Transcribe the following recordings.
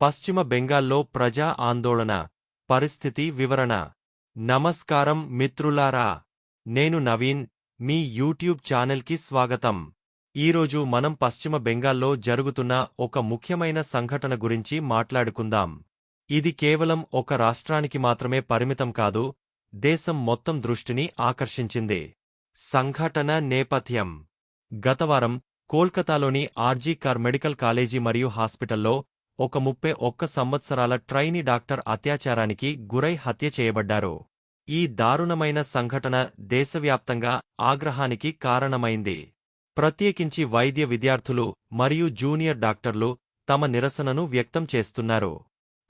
పశ్చిమ బెంగాల్లో ప్రజా ఆందోళన పరిస్థితి వివరణ. నమస్కారం మిత్రులారా నేను నవీన్ మీ యూట్యూబ్ ఛానల్కి స్వాగతం. ఈరోజు మనం పశ్చిమ బెంగాల్లో జరుగుతున్న ఒక ముఖ్యమైన సంఘటన గురించి మాట్లాడుకుందాం. ఇది కేవలం ఒక రాష్ట్రానికి మాత్రమే పరిమితం కాదు దేశం మొత్తం దృష్టిని ఆకర్షించింది. సంఘటన నేపథ్యం. గతవారం కోల్కతాలోని ఆర్జీ కార్ మెడికల్ కాలేజీ మరియు హాస్పిటల్లో ఒక ముప్పై ఒక్క సంవత్సరాల ట్రైనీ డాక్టర్ అత్యాచారానికి గురై హత్య చేయబడ్డారు. ఈ దారుణమైన సంఘటన దేశవ్యాప్తంగా ఆగ్రహానికి కారణమైంది. ప్రత్యేకించి వైద్య విద్యార్థులు మరియు జూనియర్ డాక్టర్లు తమ నిరసనను వ్యక్తం చేస్తున్నారు.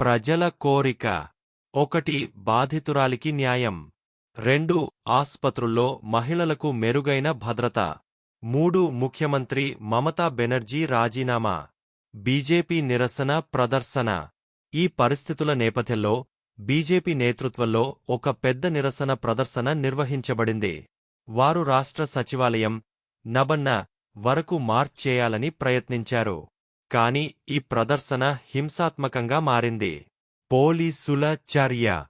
ప్రజల కోరిక. ఒకటి బాధితురాలికి న్యాయం. రెండు ఆస్పత్రుల్లో మహిళలకు మెరుగైన భద్రత. మూడు ముఖ్యమంత్రి మమతా బెనర్జీ రాజీనామా. బీజేపీ నిరసన ప్రదర్శన. ఈ పరిస్థితుల నేపథ్యంలో బీజేపీ నేతృత్వంలో ఒక పెద్ద నిరసన ప్రదర్శన నిర్వహించబడింది. వారు రాష్ట్ర సచివాలయం నబన్న వరకు మార్చ్ చేయాలని ప్రయత్నించారు. కాని ఈ ప్రదర్శన హింసాత్మకంగా మారింది. పోలీసుల చర్య.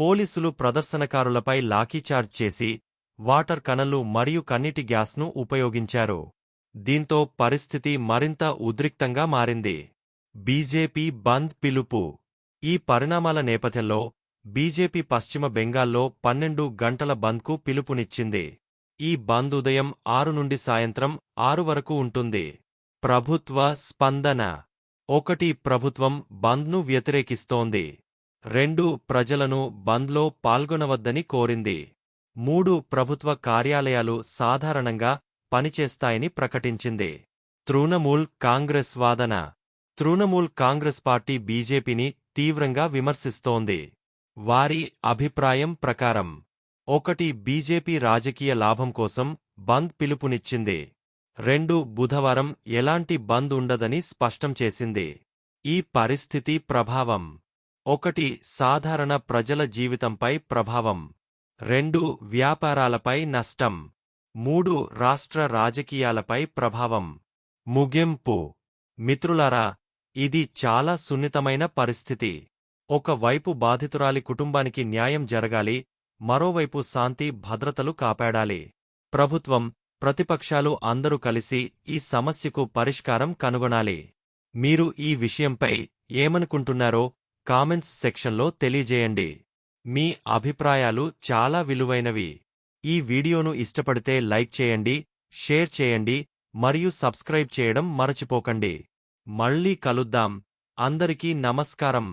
పోలీసులు ప్రదర్శనకారులపై లాఠీచార్జ్ చేసి వాటర్ కనలు మరియు కన్నీటి గ్యాస్ను ఉపయోగించారు. దీంతో పరిస్థితి మరింత ఉద్రిక్తంగా మారింది. బీజేపీ బంద్ పిలుపు. ఈ పరిణామాల నేపథ్యంలో బీజేపీ పశ్చిమ బెంగాల్లో పన్నెండు గంటల బంద్కు పిలుపునిచ్చింది. ఈ బంద్ ఉదయం ఆరు నుండి సాయంత్రం ఆరు వరకు ఉంటుంది. ప్రభుత్వ స్పందన. ఒకటి ప్రభుత్వం బంద్ను వ్యతిరేకిస్తోంది. రెండు ప్రజలను బంద్లో పాల్గొనవద్దని కోరింది. మూడు ప్రభుత్వ కార్యాలయాలు సాధారణంగా పనిచేస్తాయని ప్రకటించింది. తృణమూల్ కాంగ్రెస్ వాదన. తృణమూల్ కాంగ్రెస్ పార్టీ బీజేపీని తీవ్రంగా విమర్శిస్తోంది. వారి అభిప్రాయం ప్రకారం ఒకటి బీజేపీ రాజకీయ లాభం కోసం బంద్ పిలుపునిచ్చింది. రెండు బుధవారం ఎలాంటి బంద్ ఉండదని స్పష్టం చేసింది. ఈ పరిస్థితి ప్రభావం. ఒకటి సాధారణ ప్రజల జీవితంపై ప్రభావం. రెండు వ్యాపారాలపై నష్టం. మూడు రాష్ట్ర రాజకీయాలపై ప్రభావం. ముగింపు. మిత్రులారా ఇది చాలా సున్నితమైన పరిస్థితి. ఒకవైపు బాధితురాలి కుటుంబానికి న్యాయం జరగాలి మరోవైపు శాంతి భద్రతలు కాపాడాలి. ప్రభుత్వం ప్రతిపక్షాలు అందరూ కలిసి ఈ సమస్యకు పరిష్కారం కనుగొనాలి. మీరు ఈ విషయంపై ఏమనుకుంటున్నారో కామెంట్స్ సెక్షన్లో తెలియజేయండి. మీ అభిప్రాయాలు చాలా విలువైనవి. ఈ వీడియోను ఇష్టపడితే లైక్ చేయండి షేర్ చేయండి మరియు సబ్స్క్రైబ్ చేయడం మరచిపోకండి. మళ్ళీ కలుద్దాం. అందరికీ నమస్కారం.